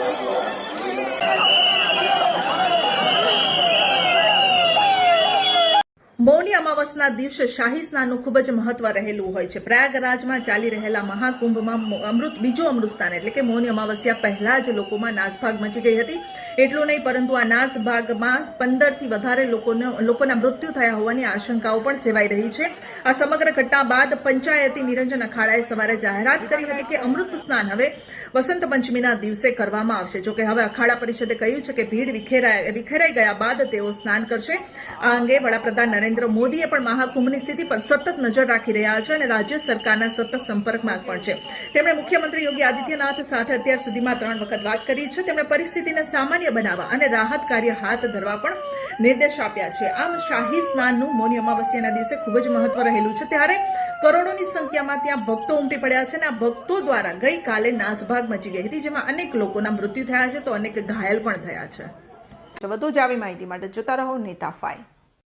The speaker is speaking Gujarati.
Thank you. મૌની અમાવસના દિવસે શાહી સ્નાનનું ખૂબ જ મહત્વ રહેલું હોય છે. પ્રયાગરાજમાં ચાલી રહેલા મહાકુંભમાં અમૃત, બીજો અમૃત સ્નાન એટલે કે મૌની અમાવસ્યા પહેલા જ લોકોમાં નાસભાગ મચી ગઈ હતી. એટલું નહીં, પરંતુ આ નાસભાગમાં પંદરથી વધારે લોકોનો, લોકોના મૃત્યુ થયા હોવાની આશંકાઓ પણ સેવાઈ રહી છે. આ સમગ્ર ઘટના બાદ પંચાયતી નિરંજન અખાડાએ સવારે જાહેરાત કરી હતી કે અમૃત સ્નાન હવે વસંત પંચમીના દિવસે કરવામાં આવશે. જોકે હવે અખાડા પરિષદે કહ્યું છે કે ભીડ વિખેરાય, વિખેરાઈ ગયા બાદ તેઓ સ્નાન કરશે. આ અંગે વડાપ્રધાન નરેન્દ્ર મોદીએ પણ મહાકુંભની સ્થિતિ પર સતત નજર રાખી રહ્યા છે અને રાજ્ય સરકારના સતત સંપર્કમાં પણ છે. તેમણે મુખ્યમંત્રી યોગી આદિત્યનાથ સાથે અત્યાર સુધીમાં ત્રણ વખત વાત કરી છે. તેમણે પરિસ્થિતિને સામાન્ય બનાવવા અને રાહત કાર્ય હાથ ધરવા પણ નિર્દેશ આપ્યા છે. આમ શાહી સ્નાનનું મૌની અમાવસ્યાના દિવસે ખૂબ જ મહત્વ રહેલું છે. ત્યારે કરોડોની સંખ્યામાં ત્યાં ભક્તો ઉમટી પડ્યા છે અને આ ભક્તો દ્વારા ગઈકાલે નાસભાગ મચી ગઈ હતી, જેમાં અનેક લોકોના મૃત્યુ થયા છે તો અનેક ઘાયલ પણ થયા છે. વધુ જ આવી માહિતી માટે જોતા રહો નેતા ફાઈ